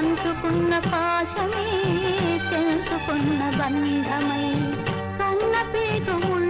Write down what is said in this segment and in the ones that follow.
పంచుకున్న పాశమే తెలుసుకున్న బంధమై. కన్న పీకుముళ్ళు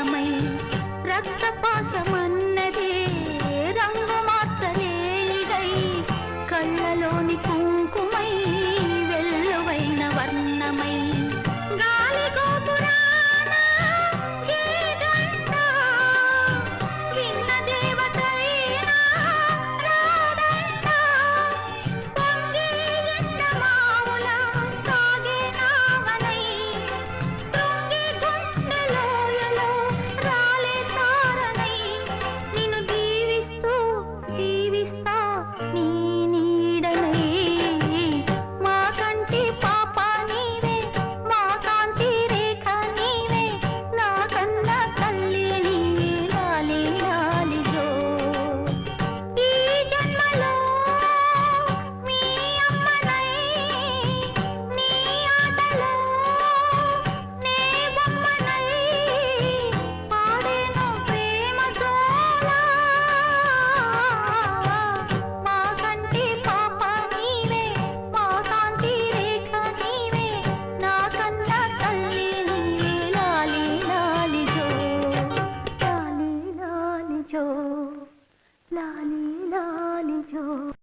రక్తమై రక్తపాశమన్నదే రంగు మార్చలేనిదై కళ్ళలోని పూ